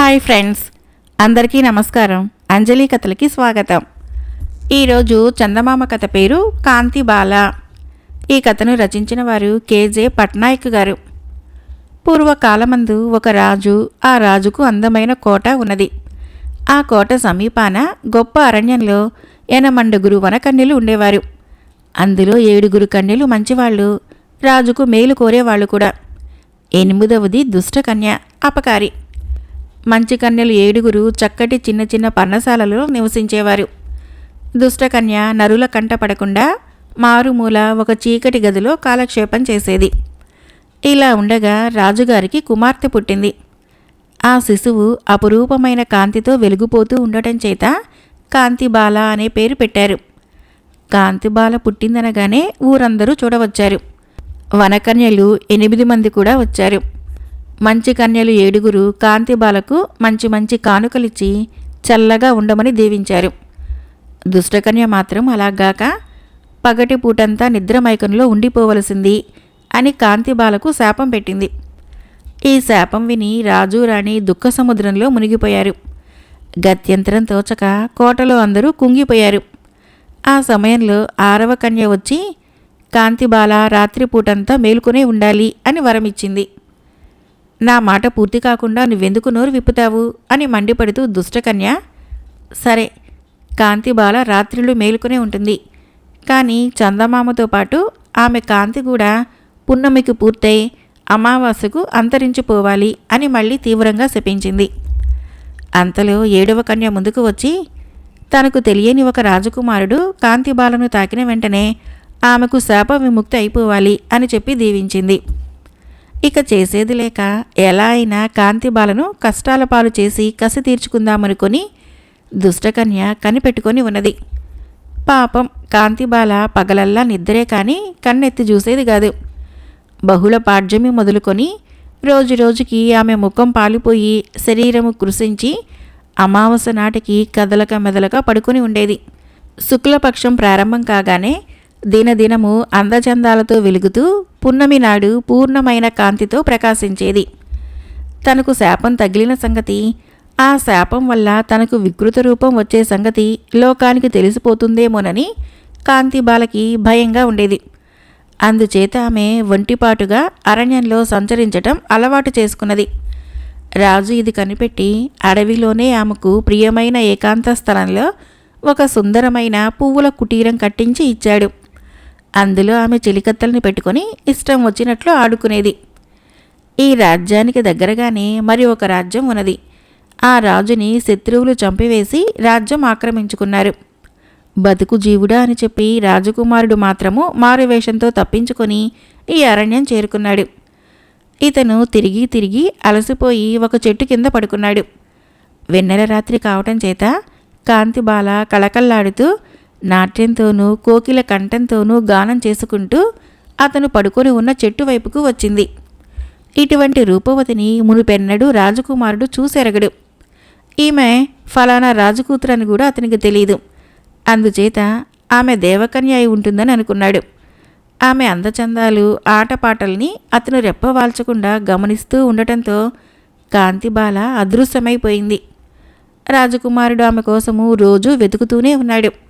Hi friends. అందరికీ నమస్కారం. అంజలి కథలకి స్వాగతం. ఈరోజు చందమామ కథ పేరు కాంతి బాల. ఈ కథను రచించిన వారు కేజే పట్నాయక్ గారు. పూర్వకాలమందు ఒక రాజు ఆ రాజుకు అందమైన కోట ఉన్నది. ఆ కోట సమీపాన గొప్ప అరణ్యంలో ఎనమండుగురు వనకన్యలు ఉండేవారు. అందులో ఏడుగురు కన్యలు మంచివాళ్ళు రాజుకు మేలు కోరేవాళ్ళు కూడా. ఎనిమిదవది దుష్టకన్య అపకారి. మంచి కన్యలు ఏడుగురు చక్కటి చిన్న చిన్న పర్ణశాలలో నివసించేవారు. దుష్టకన్య నరుల కంట పడకుండా మారుమూల ఒక చీకటి గదిలో కాలక్షేపం చేసేది. ఇలా ఉండగా రాజుగారికి కుమార్తె పుట్టింది. ఆ శిశువు అపురూపమైన కాంతితో వెలిగిపోతూ ఉండటం చేత కాంతిబాల అనే పేరు పెట్టారు. కాంతిబాల పుట్టిందనగానే ఊరందరూ చూడవచ్చారు. వనకన్యలు ఎనిమిది మంది కూడా వచ్చారు. మంచి కన్యలు ఏడుగురు కాంతిబాలకు మంచి మంచి కానుకలిచ్చి చల్లగా ఉండమని దీవించారు. దుష్టకన్య మాత్రం అలాగాక పగటి పూటంతా నిద్రమైకంలో ఉండిపోవలసింది అని కాంతిబాలకు శాపం పెట్టింది. ఈ శాపం విని రాజు రాణి దుఃఖ సముద్రంలో మునిగిపోయారు. గత్యంతరం తోచక కోటలో అందరూ కుంగిపోయారు. ఆ సమయంలో ఆరవ కన్య వచ్చి కాంతిబాల రాత్రిపూటంతా మేలుకునే ఉండాలి అని వరమిచ్చింది. నా మాట పూర్తి కాకుండా నువ్వెందుకు నోరు విప్పుతావు? అని మండిపడుతూ దుష్టకన్య సరే కాంతిబాల రాత్రిళ్ళు మేలుకునే ఉంటుంది. కానీ చందమామతో పాటు ఆమె కాంతి కూడా పున్నమికి పూర్తయి అమావాస్యకు అంతరించిపోవాలి అని మళ్ళీ తీవ్రంగా శపించింది. అంతలో ఏడవ కన్య ముందుకు వచ్చి తనకు తెలియని ఒక రాజకుమారుడు కాంతిబాలను తాకిన వెంటనే ఆమెకు శాప విముక్తి అయిపోవాలి అని చెప్పి దీవించింది. ఇక చేసేది లేక ఎలా అయినా కాంతిబాలను కష్టాల పాలు చేసి కసి తీర్చుకుందామనుకొని దుష్టకన్య కనిపెట్టుకొని ఉన్నది. పాపం కాంతిబాల పగలల్లా నిద్రే కానీ కన్నెత్తి చూసేది కాదు. బహుళ పాడ్యమి మొదలుకొని రోజు రోజుకి ఆమె ముఖం పాలిపోయి శరీరము కృషించి అమావాస్య నాటికి కదలక మెదలక పడుకొని ఉండేది. శుక్లపక్షం ప్రారంభం కాగానే దినదినము అందచందాలతో వెలుగుతూ పున్నమి నాడు పూర్ణమైన కాంతితో ప్రకాశించేది. తనకు శాపం తగిలిన సంగతి ఆ శాపం వల్ల తనకు వికృత రూపం వచ్చే సంగతి లోకానికి తెలిసిపోతుందేమోనని కాంతిబాలకి భయంగా ఉండేది. అందుచేత ఆమె ఒంటిపాటుగా అరణ్యంలో సంచరించటం అలవాటు చేసుకున్నది. రాజు ఇది కనిపెట్టి అడవిలోనే ఆమెకు ప్రియమైన ఏకాంత స్థలంలో ఒక సుందరమైన పువ్వుల కుటీరం కట్టించి ఇచ్చాడు. అందులో ఆమె చెలికత్తల్ని పెట్టుకొని ఇష్టం వచ్చినట్లు ఆడుకునేది. ఈ రాజ్యానికి దగ్గరగానే మరి ఒక రాజ్యం ఉన్నది. ఆ రాజుని శత్రువులు చంపివేసి రాజ్యం ఆక్రమించుకున్నారు. బతుకు జీవుడా అని చెప్పి రాజకుమారుడు మాత్రము మారువేషంతో తప్పించుకొని ఈ అరణ్యం చేరుకున్నాడు. ఇతను తిరిగి తిరిగి అలసిపోయి ఒక చెట్టు కింద పడుకున్నాడు. వెన్నెల రాత్రి కావటం చేత కాంతిబాల కళకల్లాడుతూ నాట్యంతోనూ కోకిల కంఠంతోనూ గానం చేసుకుంటూ అతను పడుకొని ఉన్న చెట్టు వైపుకు వచ్చింది. ఇటువంటి రూపవతిని మునుపెన్నడూ రాజకుమారుడు చూసెరగడు. ఈమె ఫలానా రాజకూతురని కూడా అతనికి తెలియదు అందుచేత ఆమె దేవకన్య అయి ఉంటుందని అనుకున్నాడు. ఆమె అందచందాలు ఆటపాటల్ని అతను రెప్పవాల్చకుండా గమనిస్తూ ఉండటంతో కాంతిబాల అదృశ్యమైపోయింది. రాజకుమారుడు ఆమె కోసము రోజూ వెతుకుతూనే ఉన్నాడు.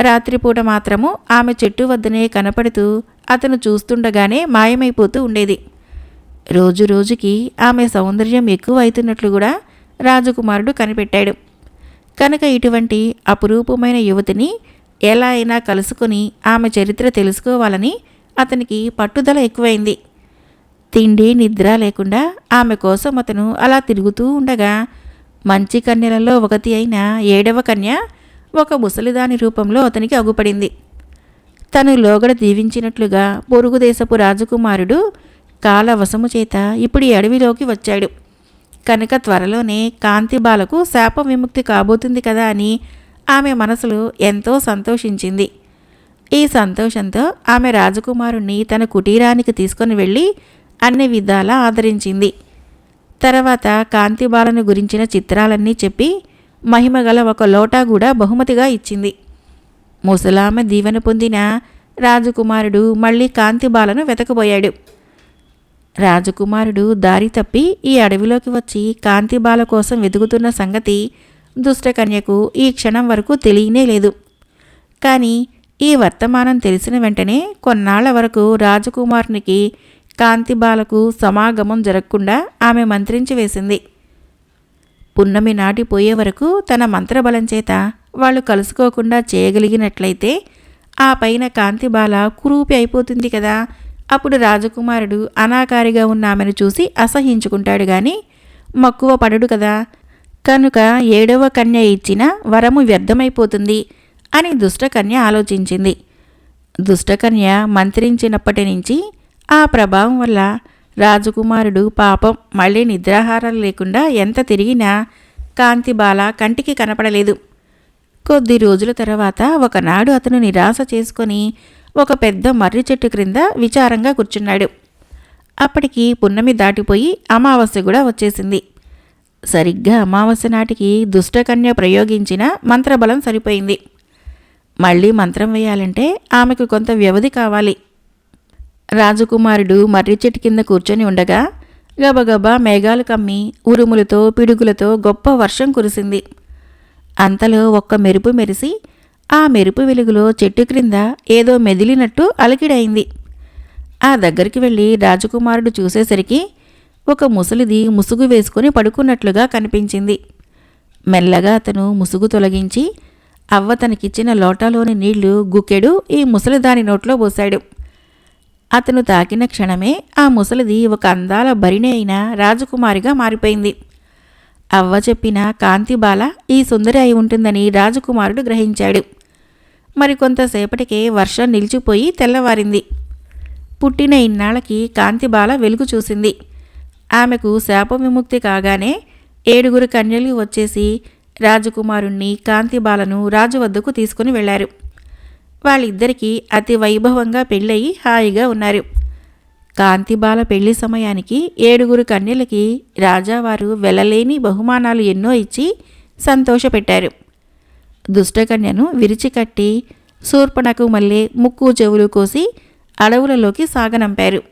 రాత్రిపూట మాత్రము ఆమె చెట్టు వద్దనే కనపడుతూ అతను చూస్తుండగానే మాయమైపోతూ ఉండేది. రోజు రోజుకి ఆమె సౌందర్యం ఎక్కువ అవుతున్నట్లు కూడా రాజకుమారుడు కనిపెట్టాడు. కనుక ఇటువంటి అపురూపమైన యువతిని ఎలా అయినా కలుసుకొని ఆమె చరిత్ర తెలుసుకోవాలని అతనికి పట్టుదల ఎక్కువైంది. తిండి నిద్ర లేకుండా ఆమె కోసం అతను అలా తిరుగుతూ ఉండగా మంచి కన్యలలో ఒకటి అయిన ఏడవ కన్య ఒక ముసలిదాని రూపంలో అతనికి అగుపడింది. తను లోగడ దీవించినట్లుగా పొరుగుదేశపు రాజకుమారుడు కాలవశము చేత ఇప్పుడు ఈ అడవిలోకి వచ్చాడు. కనుక త్వరలోనే కాంతిబాలకు శాప విముక్తి కాబోతుంది కదా అని ఆమె మనసులో ఎంతో సంతోషించింది. ఈ సంతోషంతో ఆమె రాజకుమారుణ్ణి తన కుటీరానికి తీసుకొని వెళ్ళి అన్ని విధాలా ఆదరించింది. తర్వాత కాంతిబాలను గురించిన చిత్రాలన్నీ చెప్పి మహిమగల ఒక లోటా కూడా బహుమతిగా ఇచ్చింది. ముసలామె దీవెన పొందిన రాజకుమారుడు మళ్ళీ కాంతిబాలను వెతకబోయాడు. రాజకుమారుడు దారి తప్పి ఈ అడవిలోకి వచ్చి కాంతిబాల కోసం వెతుకుతున్న సంగతి దుష్టకన్యకు ఈ క్షణం వరకు తెలియనే లేదు. కానీ ఈ వర్తమానం తెలిసిన వెంటనే కొన్నాళ్ళ వరకు రాజకుమారునికి కాంతిబాలకు సమాగమం జరగకుండా ఆమె మంత్రించి వేసింది. పున్నమి నాటిపోయే వరకు తన మంత్రబలం చేత వాళ్ళు కలుసుకోకుండా చేయగలిగినట్లయితే ఆ పైన కాంతిబాల కురూపి అయిపోతుంది కదా. అప్పుడు రాజకుమారుడు అనాకారిగా ఉన్న ఆమెను చూసి అసహించుకుంటాడు గాని మక్కువ పడడు కదా. కనుక ఏడవ కన్య ఇచ్చిన వరము వ్యర్థమైపోతుంది అని దుష్టకన్య ఆలోచించింది. దుష్టకన్య మంత్రించినప్పటి నుంచి ఆ ప్రభావం వల్ల రాజకుమారుడు పాపం మళ్ళీ నిద్రాహారాలు లేకుండా ఎంత తిరిగినా కాంతిబాల కంటికి కనపడలేదు. కొద్ది రోజుల తర్వాత ఒకనాడు అతను నిరాశ చేసుకొని ఒక పెద్ద మర్రి చెట్టు క్రింద విచారంగా కూర్చున్నాడు. అప్పటికి పున్నమి దాటిపోయి అమావాస్య కూడా వచ్చేసింది. సరిగ్గా అమావాస్య నాటికి దుష్టకన్య ప్రయోగించిన మంత్రబలం సరిపోయింది. మళ్ళీ మంత్రం వేయాలంటే ఆమెకు కొంత వ్యవధి కావాలి. రాజకుమారుడు మర్రి చెట్టు కింద కూర్చొని ఉండగా గబగబా మేఘాలు కమ్మి ఉరుములతో పిడుగులతో గొప్ప వర్షం కురిసింది. అంతలో ఒక్క మెరుపు మెరిసి ఆ మెరుపు వెలుగులో చెట్టు క్రింద ఏదో మెదిలినట్టు అలికిడైంది. ఆ దగ్గరికి వెళ్ళి రాజకుమారుడు చూసేసరికి ఒక ముసలిది ముసుగు వేసుకుని పడుకున్నట్లుగా కనిపించింది. మెల్లగా అతను ముసుగు తొలగించి అవ్వ తనకిచ్చిన లోటాలోని నీళ్ళు గుక్కెడు ఈ ముసలిదాని నోట్లో పోశాడు. అతను తాకిన క్షణమే ఆ ముసలిది ఒక అందాల భరిణి అయిన రాజకుమారిగా మారిపోయింది. అవ్వ చెప్పిన కాంతిబాల ఈ సుందరి అయి ఉంటుందని రాజకుమారుడు గ్రహించాడు. మరికొంతసేపటికే వర్షం నిలిచిపోయి తెల్లవారింది. పుట్టిన ఇన్నాళ్ళకి కాంతిబాల వెలుగు చూసింది. ఆమెకు శాప విముక్తి కాగానే ఏడుగురు కన్యలు వచ్చేసి రాజకుమారుణ్ణి కాంతిబాలను రాజు వద్దకు తీసుకుని వెళ్ళారు. వాళ్ళిద్దరికీ అతి వైభవంగా పెళ్ళయి హాయిగా ఉన్నారు. కాంతిబాల పెళ్ళి సమయానికి ఏడుగురు కన్యలకి రాజావారు వెళ్ళలేని బహుమానాలు ఎన్నో ఇచ్చి సంతోషపెట్టారు. దుష్టకన్యను విరిచికట్టి శూర్పణకు మళ్ళీ ముక్కు చెవులు కోసి అడవులలోకి సాగనంపారు.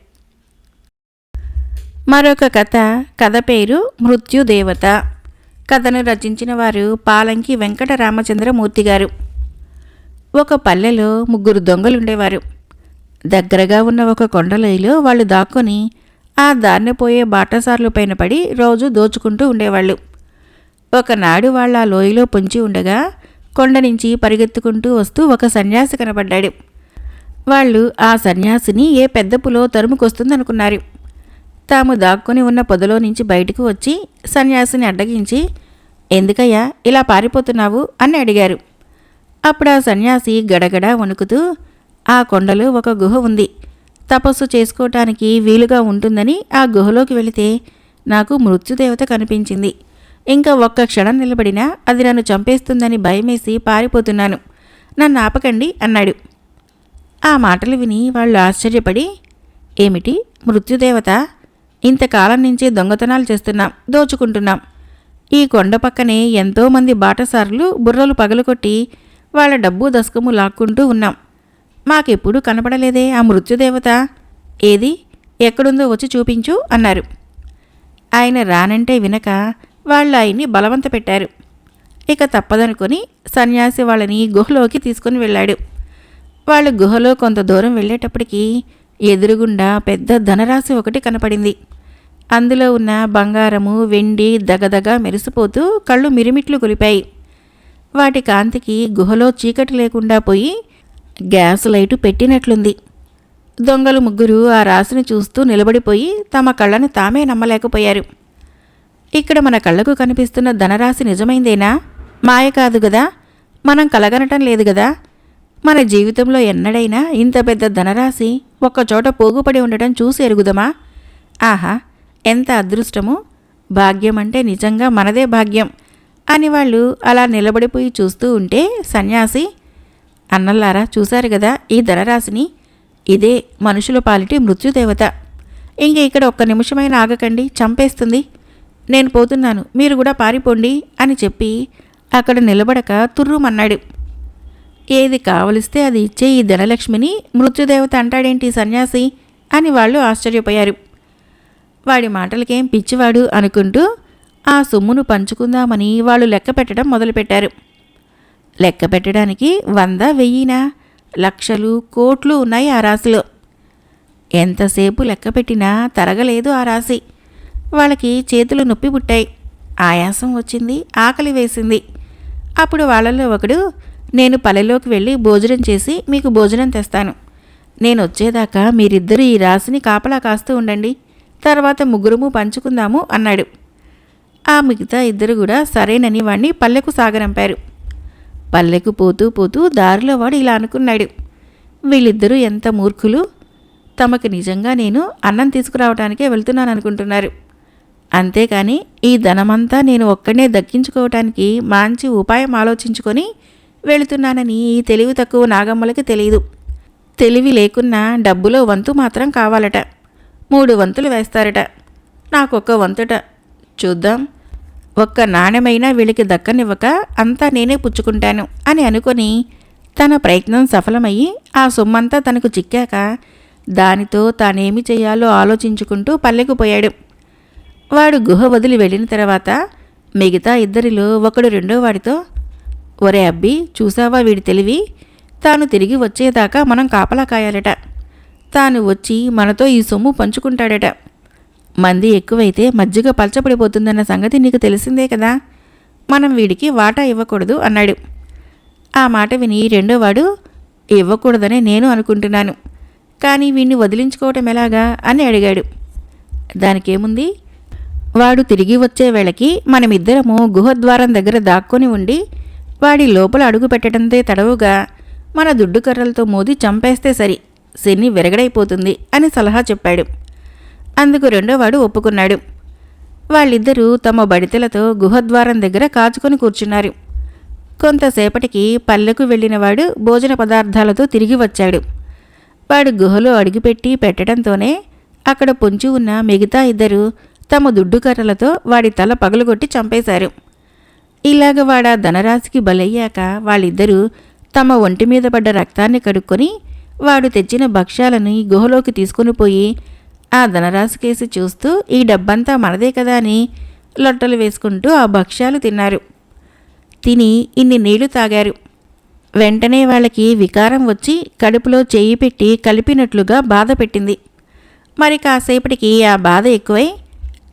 మరొక కథ కథ పేరు మృత్యుదేవత. కథను రచించిన వారు పాలంకి వెంకట రామచంద్రమూర్తి గారు ఒక పల్లెలో ముగ్గురు దొంగలుండేవారు. దగ్గరగా ఉన్న ఒక కొండలయిలో వాళ్ళు దాక్కుని ఆ దారిన పోయే బాటసార్లు పైన పడి రోజు దోచుకుంటూ ఉండేవాళ్ళు. ఒకనాడు వాళ్ళ లోయలో పొంచి ఉండగా కొండ నుంచి పరిగెత్తుకుంటూ వస్తూ ఒక సన్యాసి కనబడ్డాడు. వాళ్ళు ఆ సన్యాసిని ఏ పెద్ద పులో తరుముకొస్తుందనుకున్నారు. తాము దాక్కుని ఉన్న పొదలో నుంచి బయటకు వచ్చి సన్యాసిని అడ్డగించి ఎందుకయ్యా ఇలా పారిపోతున్నావు? అని అడిగారు. అప్పుడు ఆ సన్యాసి గడగడా వణుకుతూ ఆ కొండలో ఒక గుహ ఉంది. తపస్సు చేసుకోవటానికి వీలుగా ఉంటుందని ఆ గుహలోకి వెళితే నాకు మృత్యుదేవత కనిపించింది. ఇంకా ఒక్క క్షణం నిలబడినా అది నన్ను చంపేస్తుందని భయమేసి పారిపోతున్నాను. నన్ను ఆపకండి అన్నాడు. ఆ మాటలు విని వాళ్ళు ఆశ్చర్యపడి ఏమిటి? మృత్యుదేవత? ఇంతకాలం నుంచి దొంగతనాలు చేస్తున్నాం దోచుకుంటున్నాం. ఈ కొండ పక్కనే ఎంతోమంది బాటసారులు బుర్రలు పగలుకొట్టి వాళ్ళ డబ్బు దశకము లాక్కుంటూ ఉన్నాం. మాకెప్పుడు కనపడలేదే ఆ మృత్యుదేవత. ఏది? ఎక్కడుందో వచ్చి చూపించు అన్నారు. ఆయన రానంటే వినక వాళ్ళు ఆయన్ని బలవంత పెట్టారు. ఇక తప్పదనుకొని సన్యాసి వాళ్ళని గుహలోకి తీసుకుని వెళ్ళాడు. వాళ్ళు గుహలో కొంత దూరం వెళ్ళేటప్పటికి ఎదురుగుండా పెద్ద ధనరాశి ఒకటి కనపడింది. అందులో ఉన్న బంగారము వెండి దగదగ మెరిసిపోతూ కళ్ళు మిరిమిట్లు కొలిపాయి. వాటి కాంతికి గుహలో చీకటి లేకుండా పోయి గ్యాస్ లైటు పెట్టినట్లుంది. దొంగలు ముగ్గురు ఆ రాశిని చూస్తూ నిలబడిపోయి తమ కళ్ళని తామే నమ్మలేకపోయారు. ఇక్కడ మన కళ్ళకు కనిపిస్తున్న ధనరాశి నిజమైందేనా? మాయ కాదు గదా? మనం కలగనటం లేదు గదా? మన జీవితంలో ఎన్నడైనా ఇంత పెద్ద ధనరాశి ఒక్కచోట పోగుపడి ఉండటం చూసి ఎరుగుదమా? ఆహా ఎంత అదృష్టము! భాగ్యం అంటే నిజంగా మనదే భాగ్యం. అని వాళ్ళు అలా నిలబడిపోయి చూస్తూ ఉంటే సన్యాసి అన్నల్లారా చూశారు కదా ఈ ధనరాశిని? ఇదే మనుషుల పాలిటి మృత్యుదేవత. ఇంక ఇక్కడ ఒక్క నిమిషమైన ఆగకండి చంపేస్తుంది. నేను పోతున్నాను మీరు కూడా పారిపోండి అని చెప్పి అక్కడ నిలబడక తుర్రుమన్నాడు. ఏది కావలిస్తే అది ఇచ్చే ఈ ధనలక్ష్మిని మృత్యుదేవత అంటాడేంటి సన్యాసి? అని వాళ్ళు ఆశ్చర్యపోయారు. వాడి మాటలకేం పిచ్చివాడు అనుకుంటూ ఆ సొమ్మును పంచుకుందామని వాళ్ళు లెక్క పెట్టడం మొదలుపెట్టారు. లెక్క పెట్టడానికి వంద వెయ్యినా లక్షలు కోట్లు ఉన్నాయి ఆ రాశిలో. ఎంతసేపు లెక్క పెట్టినా తరగలేదు ఆ రాశి. వాళ్ళకి చేతులు నొప్పి పుట్టాయి. ఆయాసం వచ్చింది ఆకలి వేసింది. అప్పుడు వాళ్ళలో ఒకడు నేను పల్లెలోకి వెళ్ళి భోజనం చేసి మీకు భోజనం తెస్తాను. నేను వచ్చేదాకా మీరిద్దరూ ఈ రాశిని కాపలా కాస్తూ ఉండండి. తర్వాత ముగ్గురుము పంచుకుందాము అన్నాడు. ఆ మిగతా ఇద్దరు కూడా సరేనని వాణ్ణి పల్లెకు సాగరంపారు పల్లెకు పోతూ పోతూ దారిలో వాడు ఇలా అనుకున్నాడు. వీళ్ళిద్దరూ ఎంత మూర్ఖులు? తమకు నిజంగా నేను అన్నం తీసుకురావడానికే వెళ్తున్నాను అనుకుంటున్నారు అంతేకాని ఈ ధనమంతా నేను ఒక్కడే దక్కించుకోవటానికి మంచి ఉపాయం ఆలోచించుకొని వెళుతున్నానని ఈ తెలివి తక్కువ నాగమ్మలకి తెలియదు. తెలివి లేకున్నా డబ్బులో వంతు మాత్రం కావాలట. మూడు వంతులు వేస్తారట. నాకొక్క వంతుట. చూద్దాం. ఒక్క నాణ్యమైనా వీళ్ళకి దక్కనివ్వక అంతా నేనే పుచ్చుకుంటాను అని అనుకొని తన ప్రయత్నం సఫలమయ్యి ఆ సొమ్మంతా తనకు చిక్కాక దానితో తానేమి చేయాలో ఆలోచించుకుంటూ పల్లెకు పోయాడు. వాడు గుహ వదిలి వెళ్ళిన తర్వాత మిగతా ఇద్దరిలో ఒకడు రెండో వాడితో ఒరే అబ్బి చూసావా వీడి తెలివి? తాను తిరిగి వచ్చేదాకా మనం కాపలా కాయాలట. తాను వచ్చి మనతో ఈ సొమ్ము పంచుకుంటాడట. మంది ఎక్కువైతే మజ్జిగ పలచపడిపోతుందన్న సంగతి నీకు తెలిసిందే కదా? మనం వీడికి వాటా ఇవ్వకూడదు అన్నాడు. ఆ మాట విని రెండోవాడు ఇవ్వకూడదని నేను అనుకుంటున్నాను. కానీ వీణ్ణి వదిలించుకోవటం ఎలాగా? అని అడిగాడు. దానికేముంది? వాడు తిరిగి వచ్చే వేళకి మనమిద్దరము గుహద్వారం దగ్గర దాక్కొని ఉండి వాడి లోపల అడుగు పెట్టడంతే తడవుగా మన దుడ్డు కర్రలతో మోది చంపేస్తే సరి శని విరగడైపోతుంది అని సలహా చెప్పాడు. అందుకు రెండోవాడు ఒప్పుకున్నాడు. వాళ్ళిద్దరూ తమ బడితలతో గుహద్వారం దగ్గర కాచుకొని కూర్చున్నారు. కొంతసేపటికి పల్లెకు వెళ్ళినవాడు భోజన పదార్థాలతో తిరిగి వచ్చాడు. వాడు గుహలో అడుగుపెట్టి పెట్టడంతోనే అక్కడ పొంచి ఉన్న మిగతా ఇద్దరు తమ దుడ్డు కర్రలతో వాడి తల పగలగొట్టి చంపేశారు. ఇలాగ వాడ ధనరాశికి బలయ్యాక వాళ్ళిద్దరూ తమ ఒంటి మీద పడ్డ రక్తాన్ని కడుక్కొని వాడు తెచ్చిన భక్ష్యాలని గుహలోకి తీసుకుని పోయి ఆ ధనరాశి కేసి చూస్తూ ఈ డబ్బంతా మనదే కదా అని లొట్టలు వేసుకుంటూ ఆ భక్ష్యాలు తిన్నారు. తిని ఇన్ని నీళ్ళు తాగారు. వెంటనే వాళ్ళకి వికారం వచ్చి కడుపులో చేయి పెట్టి కలిపినట్లుగా బాధ పెట్టింది. మరి కాసేపటికి ఆ బాధ ఎక్కువై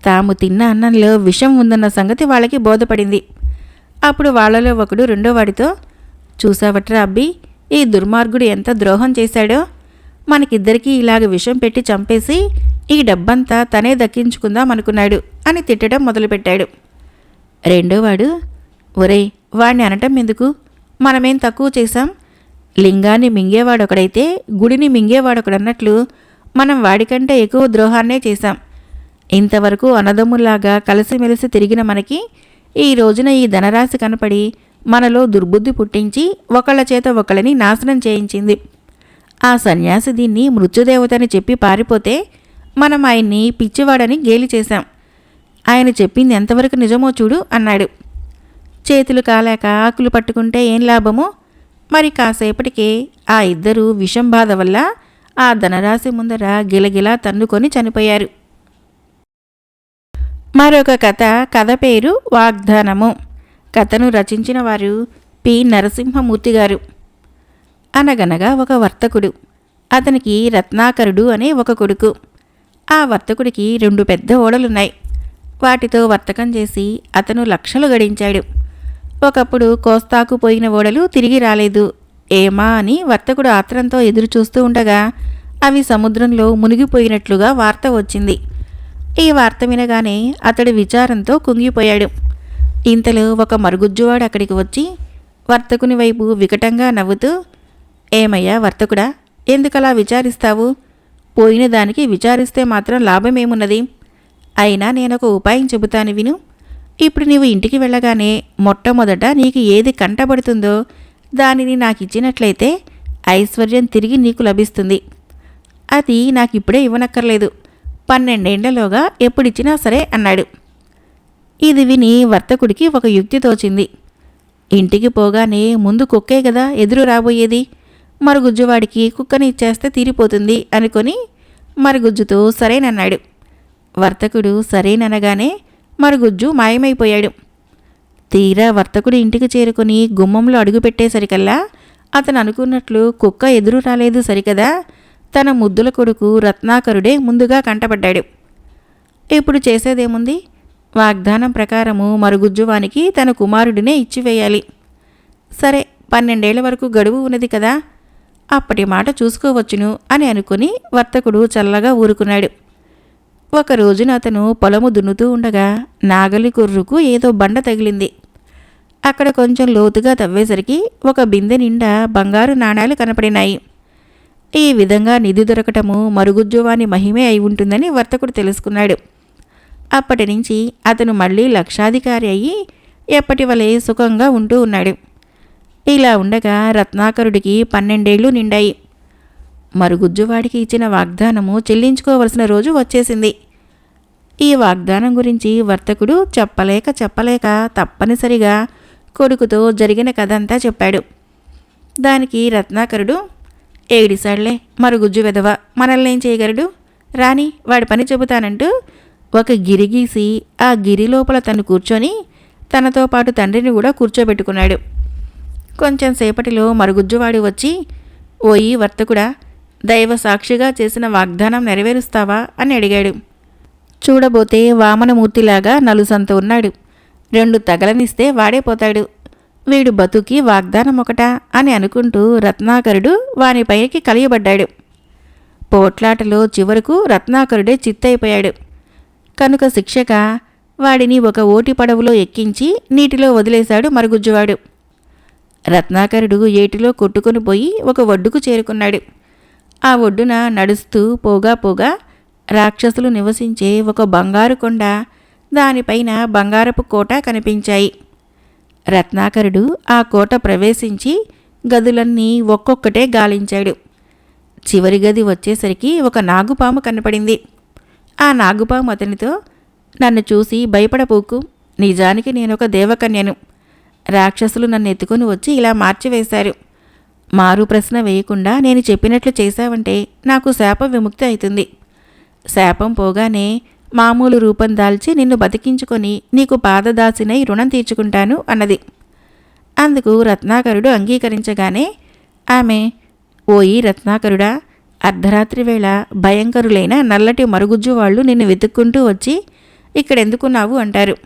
తాము తిన్న అన్నంలో విషం ఉందన్న సంగతి వాళ్ళకి బోధపడింది. అప్పుడు వాళ్ళలో ఒకడు రెండో వాడితో చూసావట్రా అబ్బి ఈ దుర్మార్గుడు ఎంత ద్రోహం చేశాడో మనకిద్దరికీ ఇలాగ విషం పెట్టి చంపేసి ఈ డబ్బంతా తనే దక్కించుకుందాం అనుకున్నాడు అని తిట్టడం మొదలుపెట్టాడు. రెండోవాడు ఒరేయ్ వాణ్ణి అనటం ఎందుకు? మనమేం తక్కువ చేశాం? లింగాన్ని మింగేవాడొకడైతే గుడిని మింగేవాడొకడన్నట్లు మనం వాడికంటే ఎక్కువ ద్రోహాన్నే చేశాం. ఇంతవరకు అన్నదమ్ముల్లాగా కలిసిమెలిసి తిరిగిన మనకి ఈ రోజున ఈ ధనరాశి కనపడి మనలో దుర్బుద్ధి పుట్టించి ఒకళ్ళ చేత ఒకళ్ళని నాశనం చేయించింది. ఆ సన్యాసి దీన్ని మృత్యుదేవతని చెప్పి పారిపోతే మనం ఆయన్ని పిచ్చివాడని గేలి చేశాం. ఆయన చెప్పింది ఎంతవరకు నిజమో చూడు అన్నాడు. చేతులు కాలేక ఆకులు పట్టుకుంటే ఏం లాభమో? మరి కాసేపటికే ఆ ఇద్దరు విషం బాధ వల్ల ఆ ధనరాశి ముందర గిలగిలా తన్నుకొని చనిపోయారు. మరొక కథ కథ పేరు వాగ్దానము. కథను రచించిన వారు పి నరసింహమూర్తి గారు అనగనగా ఒక వర్తకుడు. అతనికి రత్నాకరుడు అనే ఒక కొడుకు. ఆ వర్తకుడికి రెండు పెద్ద ఓడలున్నాయి. వాటితో వర్తకం చేసి అతను లక్షలు గడించాడు. ఒకప్పుడు కోస్తాకు పోయిన ఓడలు తిరిగి రాలేదు. ఏమా అని వర్తకుడు ఆత్రంతో ఎదురు చూస్తూ ఉండగా అవి సముద్రంలో మునిగిపోయినట్లుగా వార్త వచ్చింది. ఈ వార్త వినగానే అతడు విచారంతో కుంగిపోయాడు. ఇంతలో ఒక మరుగుజ్జువాడు అక్కడికి వచ్చి వర్తకుని వైపు వికటంగా నవ్వుతూ ఏమయ్యా వర్తకుడా? ఎందుకలా విచారిస్తావు? పోయిన దానికి విచారిస్తే మాత్రం లాభమేమున్నది? అయినా నేనొక ఉపాయం చెబుతాను విను. ఇప్పుడు నీవు ఇంటికి వెళ్ళగానే మొట్టమొదట నీకు ఏది కంటబడుతుందో దానిని నాకు ఇచ్చినట్లయితే ఐశ్వర్యం తిరిగి నీకు లభిస్తుంది. అది నాకు ఇప్పుడే ఇవ్వనక్కర్లేదు. పన్నెండేండ్లలోగా ఎప్పుడిచ్చినా సరే అన్నాడు. ఇది విని వర్తకుడికి ఒక యుక్తి తోచింది. ఇంటికి పోగానే ముందు కుక్కే కదా ఎదురు రాబోయేది? మరుగుజ్జువాడికి కుక్కని ఇచ్చేస్తే తీరిపోతుంది అనుకొని మరుగుజ్జుతో సరేనన్నాడు. వర్తకుడు సరేననగానే మరుగుజ్జు మాయమైపోయాడు. తీరా వర్తకుడు ఇంటికి చేరుకుని గుమ్మంలో అడుగుపెట్టేసరికల్లా అతను అనుకున్నట్లు కుక్క ఎదురు రాలేదు సరికదా. తన ముద్దుల కొడుకు రత్నాకరుడే ముందుగా కంటపడ్డాడు. ఇప్పుడు చేసేదేముంది? వాగ్దానం ప్రకారము మరుగుజ్జువానికి తన కుమారుడినే ఇచ్చివేయాలి. సరే పన్నెండేళ్ళ వరకు గడువు ఉన్నది కదా. అప్పటి మాట చూసుకోవచ్చును అని అనుకుని వర్తకుడు చల్లగా ఊరుకున్నాడు. ఒక రోజున అతను పొలము దున్నుతూ ఉండగా నాగలి కుర్రుకు ఏదో బండ తగిలింది. అక్కడ కొంచెం లోతుగా తవ్వేసరికి ఒక బిందె నిండా బంగారు నాణాలు కనపడినాయి. ఈ విధంగా నిధి దొరకటము మరుగుజ్జువాని మహిమే అయి ఉంటుందని వర్తకుడు తెలుసుకున్నాడు. అప్పటి నుంచి అతను మళ్ళీ లక్షాధికారి అయ్యి ఎప్పటి వలె సుఖంగా ఉంటూ ఉన్నాడు. ఇలా ఉండగా రత్నాకరుడికి పన్నెండేళ్ళు నిండాయి. మరుగుజ్జువాడికి ఇచ్చిన వాగ్దానము చెల్లించుకోవలసిన రోజు వచ్చేసింది. ఈ వాగ్దానం గురించి వర్తకుడు చెప్పలేక చెప్పలేక తప్పనిసరిగా కొడుకుతో జరిగిన కథంతా చెప్పాడు. దానికి రత్నాకరుడు ఏడిసాడులే మరుగుజ్జు వెదవ మనల్ని ఏం చేయగలడు? రాని వాడి పని చెబుతానంటూ ఒక గిరి గీసి ఆ గిరి లోపల తను కూర్చొని తనతో పాటు తండ్రిని కూడా కూర్చోబెట్టుకున్నాడు. కొంచెం సేపటిలో మరుగుజ్జువాడు వచ్చి ఓయి వర్తకుడా దైవ సాక్షిగా చేసిన వాగ్దానం నెరవేరుస్తావా? అని అడిగాడు. చూడబోతే వామనమూర్తిలాగా నలుసంత ఉన్నాడు. రెండు తగలనిస్తే వాడే పోతాడు. వీడు బతుకి వాగ్దానం ఒకటా అని అనుకుంటూ రత్నాకరుడు వానిపైకి కలియబడ్డాడు. పోట్లాటలో చివరకు రత్నాకరుడే చిత్తైపోయాడు. కనుక శిక్షక వాడిని ఒక ఓటి పడవలో ఎక్కించి నీటిలో వదిలేశాడు మరుగుజ్జువాడు. రత్నాకరుడు ఏటిలో కొట్టుకుని పోయి ఒక ఒడ్డుకు చేరుకున్నాడు. ఆ ఒడ్డున నడుస్తూ పోగా పోగా రాక్షసులు నివసించే ఒక బంగారు కొండ దానిపైన బంగారపు కోట కనిపించాయి. రత్నాకరుడు ఆ కోట ప్రవేశించి గదులన్నీ ఒక్కొక్కటే గాలించాడు. చివరి గది వచ్చేసరికి ఒక నాగుపాము కనపడింది. ఆ నాగుపాము అతనితో నన్ను చూసి భయపడపోకు నిజానికి నేనొక దేవకన్యను. రాక్షసులు నన్ను ఎత్తుకొని వచ్చి ఇలా మార్చివేశారు. మారు ప్రశ్న వేయకుండా నేను చెప్పినట్లు చేశావంటే నాకు శాప విముక్తి అవుతుంది శాపం పోగానే మామూలు రూపం దాల్చి నిన్ను బతికించుకొని నీకు పాదదాసినై రుణం తీర్చుకుంటాను అన్నది. అందుకు రత్నాకరుడు అంగీకరించగానే ఆమె ఓయి రత్నాకరుడా అర్ధరాత్రి వేళ భయంకరులైన నల్లటి మరుగుజ్జు వాళ్ళు నిన్ను వెతుక్కుంటూ వచ్చి ఇక్కడెందుకున్నావు? అంటారు.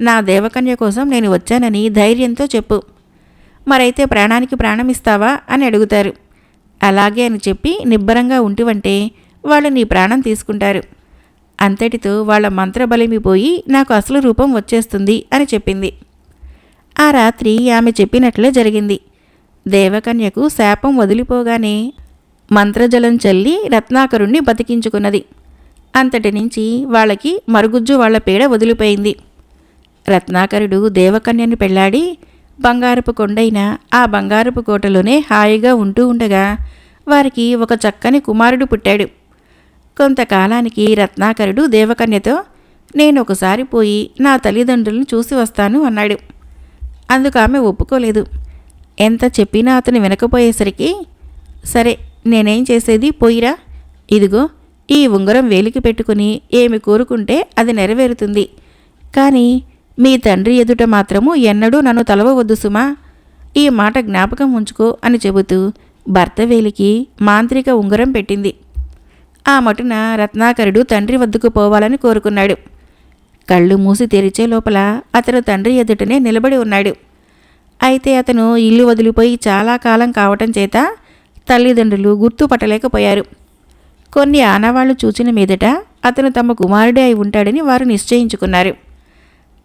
నా దేవకన్య కోసం నేను వచ్చానని ధైర్యంతో చెప్పు. మరైతే ప్రాణానికి ప్రాణం ఇస్తావా అని అడుగుతారు. అలాగే అని చెప్పి నిబ్బరంగా ఉంటివంటే వాళ్ళు నీ ప్రాణం తీసుకుంటారు. అంతటితో వాళ్ళ మంత్రబలిమిపోయి నాకు అసలు రూపం వచ్చేస్తుంది అని చెప్పింది. ఆ రాత్రి ఆమె చెప్పినట్లే జరిగింది. దేవకన్యకు శాపం వదిలిపోగానే మంత్రజలం చల్లి రత్నాకరుణ్ణి బతికించుకున్నది. అంతటి నుంచి వాళ్ళకి మరుగుజ్జు వాళ్ళ పీడ వదిలిపోయింది. రత్నాకరుడు దేవకన్యను పెళ్ళాడి బంగారపు కొండైన ఆ బంగారపు కోటలోనే హాయిగా ఉంటూ ఉండగా వారికి ఒక చక్కని కుమారుడు పుట్టాడు. కొంతకాలానికి రత్నాకరుడు దేవకన్యతో నేను ఒకసారి పోయి నా తల్లిదండ్రులను చూసి వస్తాను అన్నాడు. అందుకు ఆమె ఒప్పుకోలేదు. ఎంత చెప్పినా అతను వినకపోయేసరికి సరే నేనేం చేసేది? పోయిరా. ఇదిగో ఈ ఉంగరం వేలికి పెట్టుకుని ఏమి కోరుకుంటే అది నెరవేరుతుంది. కానీ మీ తండ్రి ఎదుట మాత్రము ఎన్నడూ నన్ను తలవవద్దు సుమా. ఈ మాట జ్ఞాపకం ఉంచుకో అని చెబుతూ భర్త వేలికి మాంత్రిక ఉంగరం పెట్టింది. ఆ మటున రత్నాకరుడు తండ్రి వద్దకు పోవాలని కోరుకున్నాడు. కళ్ళు మూసి తెరిచే లోపల అతను తండ్రి ఎదుటనే నిలబడి ఉన్నాడు. అయితే అతను ఇల్లు వదిలిపోయి చాలా కాలం కావటం చేత తల్లిదండ్రులు గుర్తుపట్టలేకపోయారు కొన్ని ఆనవాళ్ళు చూచిన మీదట అతను తమ కుమారుడే అయి ఉంటాడని వారు నిశ్చయించుకున్నారు.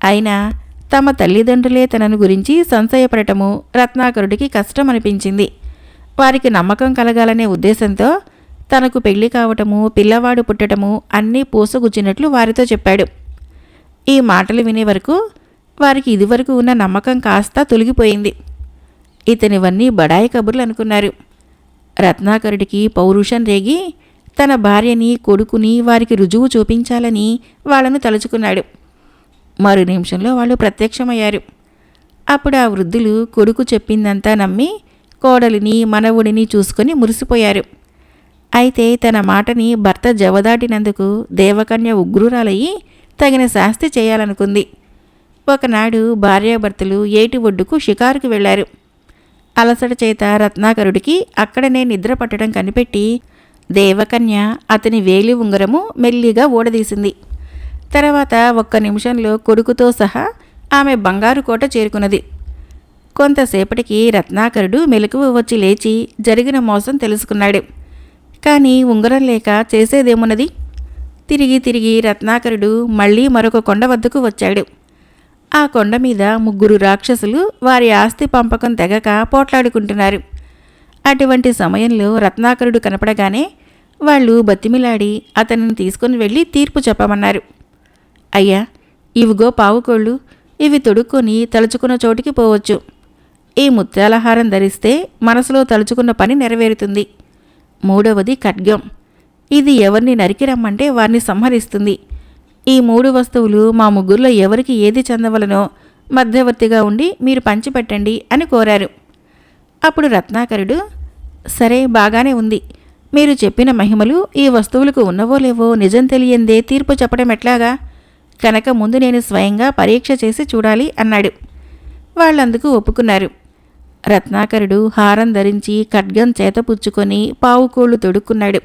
అయినా తమ తల్లిదండ్రులే తనను గురించి సంశయపడటము రత్నాకరుడికి కష్టం అనిపించింది వారికి నమ్మకం కలగాలనే ఉద్దేశంతో తనకు పెళ్ళి కావటము పిల్లవాడు పుట్టటము అన్నీ పూసగుచ్చినట్లు వారితో చెప్పాడు. ఈ మాటలు వినే వరకు వారికి ఇదివరకు ఉన్న నమ్మకం కాస్త తొలగిపోయింది. ఇతనివన్నీ బడాయి కబుర్లు అనుకున్నారు. రత్నాకరుడికి పౌరుషం రేగి తన భార్యని కొడుకుని వారికి రుజువు చూపించాలని వాళ్ళను తలుచుకున్నాడు. మరు నిమిషంలో వాళ్ళు ప్రత్యక్షమయ్యారు. అప్పుడు ఆ వృద్ధులు కొడుకు చెప్పిందంతా నమ్మి కోడలిని మనవుడిని చూసుకొని మురిసిపోయారు. అయితే తన మాటని భర్త జవదాటినందుకు దేవకన్య ఉగ్రురాలయ్యి తగిన శాస్తి చేయాలనుకుంది. ఒకనాడు భార్యాభర్తలు ఏటి ఒడ్డుకు షికారుకు వెళ్ళారు అలసట చేత రత్నాకరుడికి అక్కడనే నిద్ర పట్టడం కనిపెట్టి దేవకన్య అతని వేలి ఉంగరము మెల్లిగా ఊడదీసింది తర్వాత ఒక్క నిమిషంలో కొడుకుతో సహా ఆమె బంగారు కోట చేరుకున్నది. కొంతసేపటికి రత్నాకరుడు మెలకువ వచ్చి లేచి జరిగిన మోసం తెలుసుకున్నాడు. కానీ ఉంగరం లేక చేసేదేమున్నది? తిరిగి తిరిగి రత్నాకరుడు మళ్ళీ మరొక కొండ వద్దకు వచ్చాడు. ఆ కొండ మీద ముగ్గురు రాక్షసులు వారి ఆస్తి పంపకం తెగక పోట్లాడుకుంటున్నారు. అటువంటి సమయంలో రత్నాకరుడు కనపడగానే వాళ్ళు బతిమిలాడి అతనిని తీసుకుని వెళ్ళి తీర్పు చెప్పమన్నారు. అయ్యా ఇవిగో పావుకోళ్ళు. ఇవి తొడుక్కొని తలుచుకున్న చోటికి పోవచ్చు. ఈ ముత్యాలహారం ధరిస్తే మనసులో తలుచుకున్న పని నెరవేరుతుంది. మూడవది ఖడ్గం. ఇది ఎవరిని నరికి రమ్మంటే వారిని సంహరిస్తుంది. ఈ మూడు వస్తువులు మా ముగ్గురులో ఎవరికి ఏది చెందవలనో మధ్యవర్తిగా ఉండి మీరు పంచిపెట్టండి అని కోరారు. అప్పుడు రత్నాకరుడు సరే బాగానే ఉంది. మీరు చెప్పిన మహిమలు ఈ వస్తువులకు ఉన్నవో లేవో నిజం తెలియందే తీర్పు చెప్పడం ఎట్లాగా? కనుక ముందు నేను స్వయంగా పరీక్ష చేసి చూడాలి అన్నాడు. వాళ్ళందుకు ఒప్పుకున్నారు. రత్నాకరుడు హారం ధరించి ఖడ్గం చేతపుచ్చుకొని పావుకోళ్ళు తొడుక్కున్నాడు.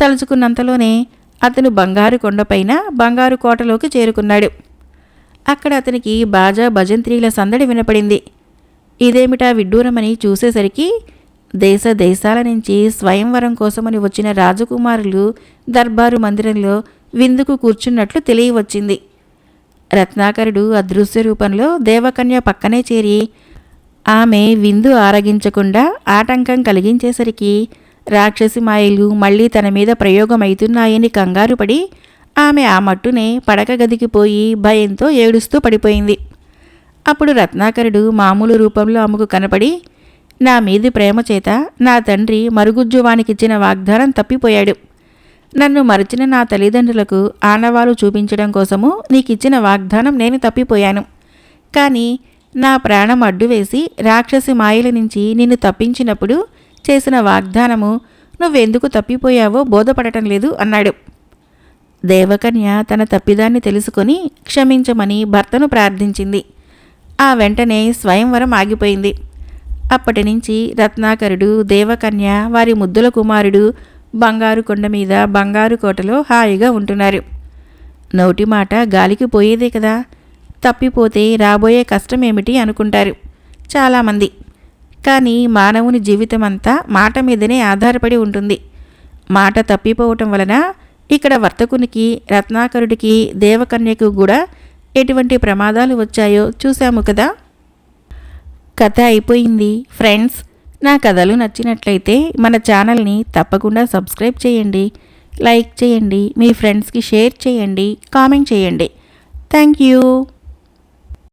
తలుచుకున్నంతలోనే అతను బంగారు కొండపైన బంగారు కోటలోకి చేరుకున్నాడు. అక్కడ అతనికి బాజా భజంత్రీల సందడి వినపడింది. ఇదేమిటా విడ్డూరమని చూసేసరికి దేశ దేశాల నుంచి స్వయంవరం కోసమని వచ్చిన రాజకుమారులు దర్బారు మందిరంలో విందుకు కూర్చున్నట్లు తెలియవచ్చింది. రత్నాకరుడు అదృశ్య రూపంలో దేవకన్య పక్కనే చేరి ఆమె విందు ఆరగించకుండా ఆటంకం కలిగించేసరికి రాక్షసి మాయలు మళ్ళీ తన మీద ప్రయోగమవుతున్నాయని కంగారుపడి ఆమె ఆ మట్టునే పడక గదికి పోయి భయంతో ఏడుస్తూ పడిపోయింది. అప్పుడు రత్నాకరుడు మామూలు రూపంలో ఆమెకు కనపడి నా మీది ప్రేమ చేత నా తండ్రి మరుగుజ్జువానికిచ్చిన వాగ్దానం తప్పిపోయాడు. నన్ను మరచిన నా తల్లిదండ్రులకు ఆనవాలు చూపించడం కోసము నీకిచ్చిన వాగ్దానం నేను తప్పిపోయాను. కానీ నా ప్రాణం అడ్డువేసి రాక్షసి మాయల నుంచి నిన్ను తప్పించినప్పుడు చేసిన వాగ్దానము నువ్వెందుకు తప్పిపోయావో బోధపడటం లేదు అన్నాడు. దేవకన్య తన తప్పిదాన్ని తెలుసుకొని క్షమించమని భర్తను ప్రార్థించింది. ఆ వెంటనే స్వయంవరం ఆగిపోయింది. అప్పటి నుంచి రత్నాకరుడు దేవకన్య వారి ముద్దుల కుమారుడు బంగారు కొండ మీద బంగారు కోటలో హాయిగా ఉంటున్నారు. నోటి మాట గాలికి పోయేదే కదా. తప్పిపోతే రాబోయే కష్టం ఏమిటి అనుకుంటారు చాలామంది. కానీ మానవుని జీవితం అంతా మాట మీదనే ఆధారపడి ఉంటుంది. మాట తప్పిపోవటం వలన ఇక్కడ వర్తకునికి రత్నాకరుడికి దేవకన్యకు కూడా ఎటువంటి ప్రమాదాలు వచ్చాయో చూశాము కదా. కథ అయిపోయింది ఫ్రెండ్స్. నా కథలు నచ్చినట్లయితే మన ఛానల్ని తప్పకుండా సబ్స్క్రైబ్ చేయండి లైక్ చేయండి మీ ఫ్రెండ్స్కి షేర్ చేయండి కామెంట్ చేయండి. Thank you.